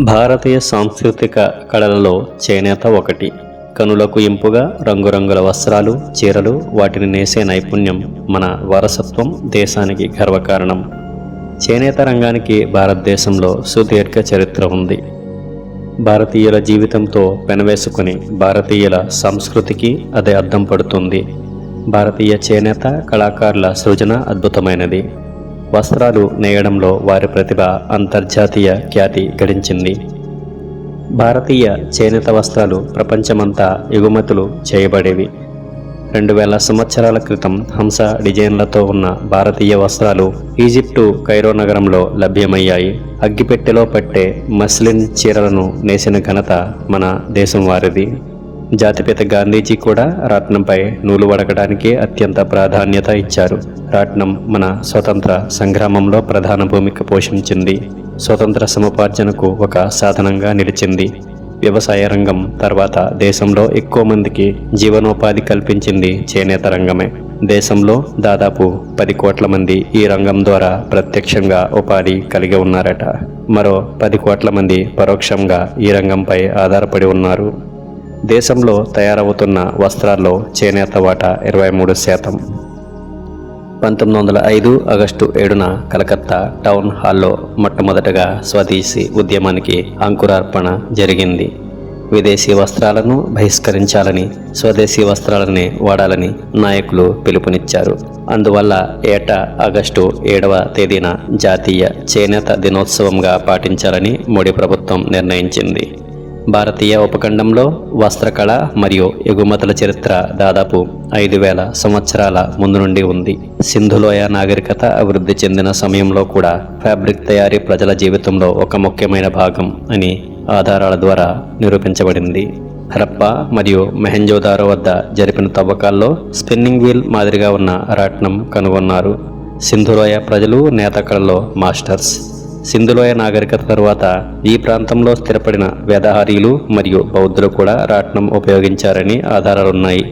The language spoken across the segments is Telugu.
భారతీయ సాంస్కృతిక కళలలో చేనేత ఒకటి. కనులకు ఇంపుగా రంగురంగుల వస్త్రాలు చీరలు వాటిని నేసే నైపుణ్యం మన వారసత్వం దేశానికి గర్వకారణం. చేనేత రంగానికి భారతదేశంలో సుదీర్ఘ చరిత్ర ఉంది. భారతీయుల జీవితంతో పెనవేసుకుని భారతీయుల సంస్కృతికి అదే అద్దం పడుతుంది. భారతీయ చేనేత కళాకారుల సృజన అద్భుతమైనది. వస్త్రాలు నేయడంలో వారి ప్రతిభ అంతర్జాతీయ ఖ్యాతి గడించింది. భారతీయ చేనేత వస్త్రాలు ప్రపంచమంతా ఎగుమతులు చేయబడేవి. రెండు వేల సంవత్సరాల క్రితం హంస డిజైన్లతో ఉన్న భారతీయ వస్త్రాలు ఈజిప్టు కైరో నగరంలో లభ్యమయ్యాయి. అగ్గిపెట్టెలో పట్టే మస్లిన్ చీరలను నేసిన ఘనత మన దేశం వారిది. జాతిపిత గాంధీజీ కూడా రాట్నంపై నూలు వడకడానికి అత్యంత ప్రాధాన్యత ఇచ్చారు. రాట్నం మన స్వతంత్ర సంగ్రామంలో ప్రధాన భూమిక పోషించింది. స్వతంత్ర సముపార్జనకు ఒక సాధనంగా నిలిచింది. వ్యవసాయ రంగం తర్వాత దేశంలో ఎక్కువ మందికి జీవనోపాధి కల్పించింది చేనేత రంగమే. దేశంలో దాదాపు పది కోట్ల మంది ఈ రంగం ద్వారా ప్రత్యక్షంగా ఉపాధి కలిగి ఉన్నారట. మరో పది కోట్ల మంది పరోక్షంగా ఈ రంగంపై ఆధారపడి ఉన్నారు. దేశంలో తయారవుతున్న వస్త్రాల్లో చేనేత వాటా ఇరవై మూడు శాతం. పంతొమ్మిది వందల ఐదు ఆగస్టు ఏడున కలకత్తా టౌన్ హాల్లో మొట్టమొదటగా స్వదేశీ ఉద్యమానికి అంకురార్పణ జరిగింది. విదేశీ వస్త్రాలను బహిష్కరించాలని స్వదేశీ వస్త్రాలనే వాడాలని నాయకులు పిలుపునిచ్చారు. అందువల్ల ఏటా ఆగస్టు ఏడవ తేదీన జాతీయ చేనేత దినోత్సవంగా పాటించాలని మోడీ ప్రభుత్వం నిర్ణయించింది. భారతీయ ఉపఖండంలో వస్త్రకళ మరియు ఎగుమతుల చరిత్ర దాదాపు ఐదు వేల సంవత్సరాల ముందు నుండి ఉంది. సింధులోయ నాగరికత అభివృద్ధి చెందిన సమయంలో కూడా ఫ్యాబ్రిక్ తయారీ ప్రజల జీవితంలో ఒక ముఖ్యమైన భాగం అని ఆధారాల ద్వారా నిరూపించబడింది. హరప్ప మరియు మెహంజోదారో వద్ద జరిపిన తవ్వకాల్లో స్పిన్నింగ్ వీల్ మాదిరిగా ఉన్న రాట్నం కనుగొన్నారు. సింధులోయ ప్రజలు నేతకళలో మాస్టర్స్. సింధులోయ నాగరికత తరువాత ఈ ప్రాంతంలో స్థిరపడిన వేదహారీలు మరియు బౌద్ధులు కూడా రాట్నం ఉపయోగించారని ఆధారాలున్నాయి.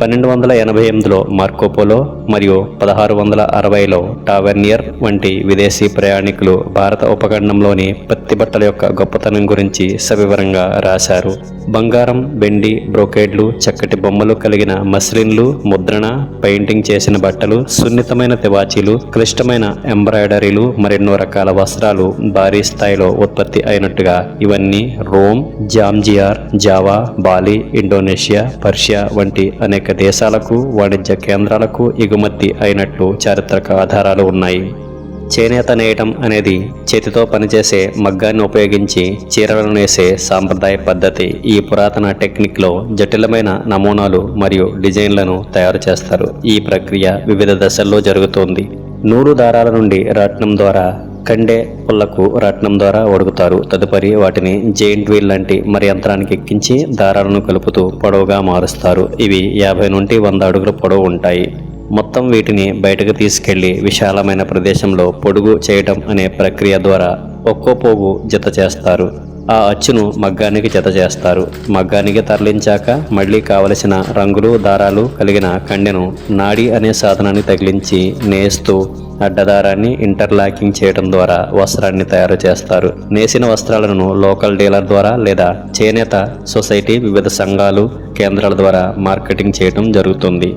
పన్నెండు వందల ఎనభై ఎనిమిదిలో మార్కోపోలో మరియు పదహారు వందల అరవైలో టావెర్నియర్ వంటి విదేశీ ప్రయాణికులు భారత ఉపఖండంలోని పత్తి బట్టల యొక్క గొప్పతనం గురించి సవివరంగా రాశారు. బంగారం వెండి బ్రోకేడ్లు చక్కటి బొమ్మలు కలిగిన మస్లిన్లు ముద్రణ పెయింటింగ్ చేసిన బట్టలు సున్నితమైన తివాచీలు క్లిష్టమైన ఎంబ్రాయిడరీలు మరెన్నో రకాల వస్త్రాలు భారీ స్థాయిలో ఉత్పత్తి అయినట్టుగా ఇవన్నీ Rome Zanzibar Java Bali Indonesia Persia వంటి అనేక దేశాలకు వాణిజ్య కేంద్రాలకు ఎగుమతి అయినట్లు చారిత్రక ఆధారాలు ఉన్నాయి. చేనేత నేయటం అనేది చేతితో పనిచేసే మగ్గాన్ని ఉపయోగించి చీరలను నేసే సాంప్రదాయ పద్ధతి. ఈ పురాతన టెక్నిక్లో జటిలమైన నమూనాలు మరియు డిజైన్లను తయారు చేస్తారు. ఈ ప్రక్రియ వివిధ దశల్లో జరుగుతోంది. నూరు దారాల నుండి రాట్నం ద్వారా కండే పుల్లకు రత్నం ద్వారా ఒడుగుతారు. తదుపరి వాటిని జెయింట్ వీల్ లాంటి మరి యంత్రానికి ఎక్కించి దారాలను కలుపుతూ పొడవుగా మారుస్తారు. ఇవి యాభై నుండి వంద అడుగుల పొడవు ఉంటాయి. మొత్తం వీటిని బయటకు తీసుకెళ్ళి విశాలమైన ప్రదేశంలో పొడుగు చేయటం అనే ప్రక్రియ ద్వారా ఒక్కో పోగు జత చేస్తారు. ఆ అచ్చును మగ్గానికి జత చేస్తారు. మగ్గానికి తరలించాక మళ్ళీ కావలసిన రంగులు దారాలు కలిగిన కండెను నాడి అనే సాధనాన్ని తగిలించి నేస్తూ అడ్డదారాన్ని ఇంటర్లాకింగ్ చేయడం ద్వారా వస్త్రాన్ని తయారు చేస్తారు. నేసిన వస్త్రాలను లోకల్ డీలర్ ద్వారా లేదా చేనేత సొసైటీ వివిధ సంఘాలు కేంద్రాల ద్వారా మార్కెటింగ్ చేయడం జరుగుతుంది.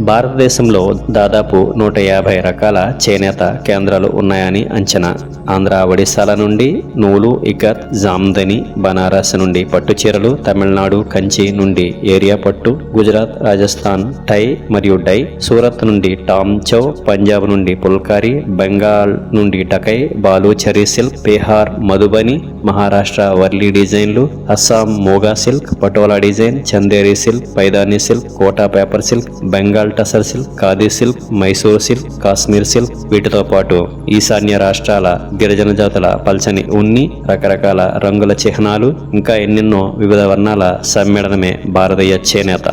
భారతదేశంలో దాదాపు నూట యాభై రకాల చేనేత కేంద్రాలు ఉన్నాయని అంచనా. ఆంధ్ర ఒడిశాల నుండి నూలు ఇకత్ జామ్దని బనారస్ నుండి పట్టు చీరలు తమిళనాడు కంచి నుండి ఏరియా పట్టు గుజరాత్ రాజస్థాన్ టై మరియు డై సూరత్ నుండి టామ్ చౌ పంజాబ్ నుండి పుల్కారి బెంగాల్ నుండి టకై బాలూచరి సిల్క్ బీహార్ మధుబని మహారాష్ట్ర వర్లీ డిజైన్లు Assam Muga silk Patola design Chanderi silk Paithani silk Kota paper silk Bengal Tussar silk khadi silk Mysore silk Kashmir silk వీటితో పాటు ఈశాన్య రాష్ట్రాల గిరిజన జాతుల పల్చని ఉన్ని రకరకాల రంగుల చిహ్నాలు ఇంకా ఎన్నెన్నో వివిధ వర్ణాల సమ్మేళనమే భారతీయ చేనేత.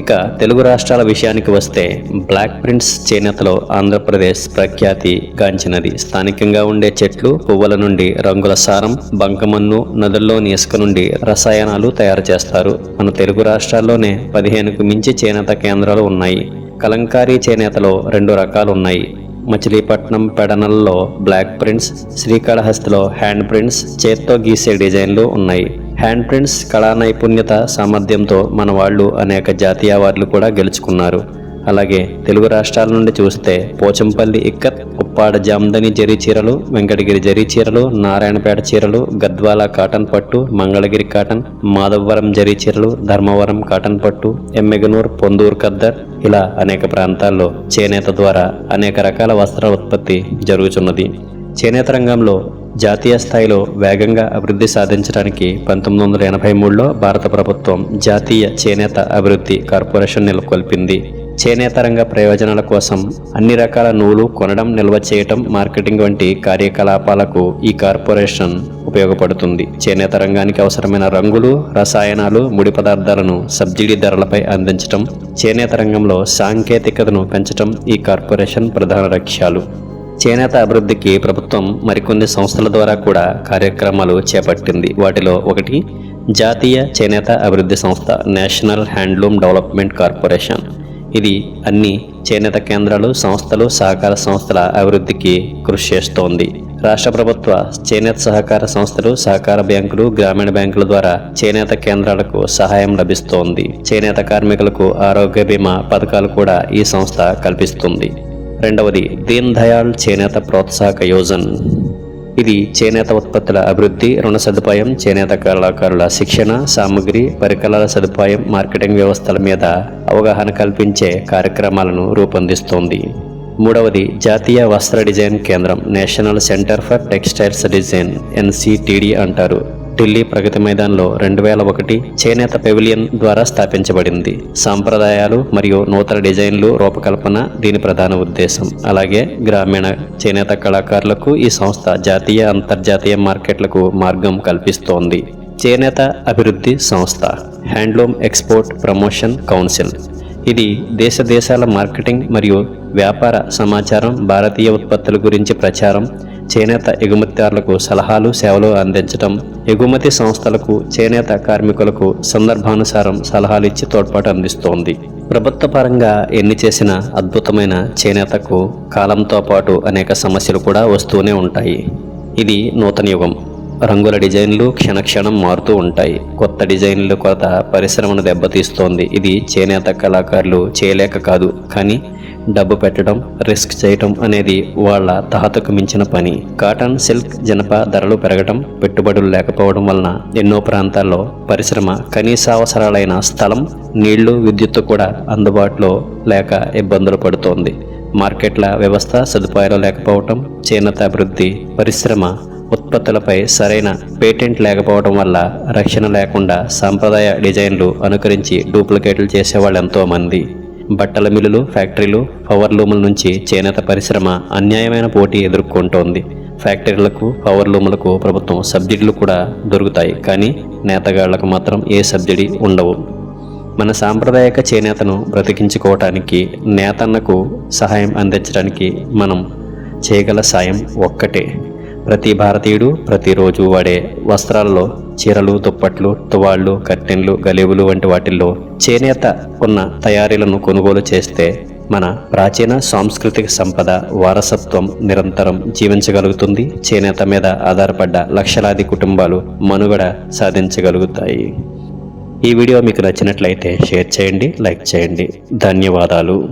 ఇక తెలుగు రాష్ట్రాల విషయానికి వస్తే బ్లాక్ ప్రింట్స్ చేనేతలో ఆంధ్రప్రదేశ్ ప్రఖ్యాతి గాంచినది. స్థానికంగా ఉండే చెట్లు పువ్వుల నుండి రంగుల సారం బంకమన్ను నదుల్లోని ఇసుక నుండి రసాయనాలు తయారు చేస్తారు. మన తెలుగు రాష్ట్రాల్లోనే పదిహేనుకు మించి చేనేత కేంద్రాలు ఉన్నాయి. కలంకారీ చేనేతలో రెండు రకాలు ఉన్నాయి మచిలీపట్నం పెడనల్లో బ్లాక్ ప్రింట్స్ శ్రీకాళహస్తిలో హ్యాండ్ ప్రింట్స్ చేత్తో గీసే డిజైన్లు ఉన్నాయి. హ్యాండ్ ప్రింట్స్ కళా నైపుణ్యత సామర్థ్యంతో మన వాళ్ళు అనేక జాతీయ అవార్డులు కూడా గెలుచుకున్నారు. అలాగే తెలుగు రాష్ట్రాల నుండి చూస్తే పోచంపల్లి ఇక్కత్ ఉప్పాడ జామ్దని జరీ చీరలు వెంకటగిరి జరీ చీరలు నారాయణపేట చీరలు గద్వాల కాటన్ పట్టు మంగళగిరి కాటన్ మాధవవరం జరీ చీరలు ధర్మవరం కాటన్ పట్టు ఎమ్మెగనూర్ పొందూరు కద్దర్ ఇలా అనేక ప్రాంతాల్లో చేనేత ద్వారా అనేక రకాల వస్త్ర ఉత్పత్తి జరుగుతున్నది చేనేత రంగంలో జాతీయ స్థాయిలో వేగంగా అభివృద్ధి సాధించడానికి పంతొమ్మిది వందల ఎనభై మూడులో భారత ప్రభుత్వం జాతీయ చేనేత అభివృద్ధి కార్పొరేషన్ నెలకొల్పింది. చేనేత రంగ ప్రయోజనాల కోసం అన్ని రకాల నూలు కొనడం నిల్వ చేయటం మార్కెటింగ్ వంటి కార్యకలాపాలకు ఈ కార్పొరేషన్ ఉపయోగపడుతుంది. చేనేత రంగానికి అవసరమైన రంగులు రసాయనాలు ముడి పదార్థాలను సబ్సిడీ ధరలపై అందించటం చేనేత రంగంలో సాంకేతికతను పెంచటం ఈ కార్పొరేషన్ ప్రధాన లక్ష్యాలు. చేనేత అభివృద్ధికి ప్రభుత్వం మరికొన్ని సంస్థల ద్వారా కూడా కార్యక్రమాలు చేపట్టింది. వాటిలో ఒకటి జాతీయ చేనేత అభివృద్ధి సంస్థ నేషనల్ హ్యాండ్లూమ్ డెవలప్మెంట్ కార్పొరేషన్. ఇది అన్ని చేనేత కేంద్రాలు సంస్థలు సహకార సంస్థల అభివృద్ధికి కృషి చేస్తోంది. రాష్ట్ర ప్రభుత్వ చేనేత సహకార సంస్థలు సహకార బ్యాంకులు గ్రామీణ బ్యాంకుల ద్వారా చేనేత కేంద్రాలకు సహాయం లభిస్తోంది. చేనేత కార్మికులకు ఆరోగ్య బీమా పథకాలు కూడా ఈ సంస్థ కల్పిస్తుంది. రెండవది దీన్ దయాళ్ చేనేత ప్రోత్సాహక యోజన్. ఇది చేనేత ఉత్పత్తుల అభివృద్ధి రుణ సదుపాయం చేనేత కళాకారుల శిక్షణ సామగ్రి పరికరాల సదుపాయం మార్కెటింగ్ వ్యవస్థల మీద అవగాహన కల్పించే కార్యక్రమాలను రూపొందిస్తోంది. మూడవది జాతీయ వస్త్ర డిజైన్ కేంద్రం national centre for textiles design NCTD అంటారు. ఢిల్లీ ప్రగతి మైదాన్లో రెండు వేల ఒకటి చేనేత పెవిలియన్ ద్వారా స్థాపించబడింది. సాంప్రదాయాలు మరియు నూతన డిజైన్లు రూపకల్పన దీని ప్రధాన ఉద్దేశం. అలాగే గ్రామీణ చేనేత కళాకారులకు ఈ సంస్థ జాతీయ అంతర్జాతీయ మార్కెట్లకు మార్గం కల్పిస్తోంది. చేనేత అభివృద్ధి సంస్థ హ్యాండ్లూమ్ ఎక్స్పోర్ట్ ప్రమోషన్ కౌన్సిల్. ఇది దేశ దేశాల మార్కెటింగ్ మరియు వ్యాపార సమాచారం భారతీయ ఉత్పత్తుల గురించి ప్రచారం చేనేత ఎగుమతిదారులకు సలహాలు సేవలు అందించడం ఎగుమతి సంస్థలకు చేనేత కార్మికులకు సందర్భానుసారం సలహాలు ఇచ్చి తోడ్పాటు అందిస్తోంది. ప్రభుత్వ పరంగా ఎన్ని చేసిన అద్భుతమైన చేనేతకు కాలంతో పాటు అనేక సమస్యలు కూడా వస్తూనే ఉంటాయి. ఇది నూతన యుగం. రంగుల డిజైన్లు క్షణక్షణం మారుతూ ఉంటాయి. కొత్త డిజైన్ల కొరత పరిశ్రమను దెబ్బతీస్తోంది. ఇది చేనేత కళాకారులు చేయలేక కాదు. కానీ డబ్బు పెట్టడం రిస్క్ చేయటం అనేది వాళ్ళ తహతకు మించిన పని. కాటన్ సిల్క్ జనప ధరలు పెరగటం పెట్టుబడులు లేకపోవడం వలన ఎన్నో ప్రాంతాల్లో పరిశ్రమ కనీస అవసరాలైన స్థలం నీళ్ళు విద్యుత్తు కూడా అందుబాటులో లేక ఇబ్బందులు పడుతోంది. మార్కెట్ల వ్యవస్థ సదుపాయాలు లేకపోవటం చేనేత అభివృద్ధి పరిశ్రమ ఉత్పత్తులపై సరైన పేటెంట్ లేకపోవడం వల్ల రక్షణ లేకుండా సాంప్రదాయ డిజైన్లు అనుకరించి డూప్లికేట్లు చేసేవాళ్ళు ఎంతోమంది. బట్టల మిల్లులు ఫ్యాక్టరీలు పవర్ లూముల నుంచి చేనేత పరిశ్రమ అన్యాయమైన పోటీ ఎదుర్కొంటోంది. ఫ్యాక్టరీలకు పవర్ లూములకు ప్రభుత్వం సబ్సిడీలు కూడా దొరుకుతాయి కానీ నేతగాళ్ళకు మాత్రం ఏ సబ్సిడీ ఉండవు. మన సాంప్రదాయక చేనేతను బ్రతికించుకోవటానికి నేతన్నకు సహాయం అందించడానికి మనం చేయగల సాయం ఒక్కటే. ప్రతి భారతీయుడు ప్రతిరోజు వాడే వస్త్రాల్లో చీరలు దుప్పట్లు తువాళ్ళు కట్టెన్లు గలీబులు వంటి వాటిల్లో చేనేత ఉన్న తయారీలను కొనుగోలు చేస్తే మన ప్రాచీన సాంస్కృతిక సంపద వారసత్వం నిరంతరం జీవించగలుగుతుంది. చేనేత మీద ఆధారపడ్డ లక్షలాది కుటుంబాలు మనుగడ సాధించగలుగుతాయి. ఈ వీడియో మీకు నచ్చినట్లయితే షేర్ చేయండి లైక్ చేయండి. ధన్యవాదాలు.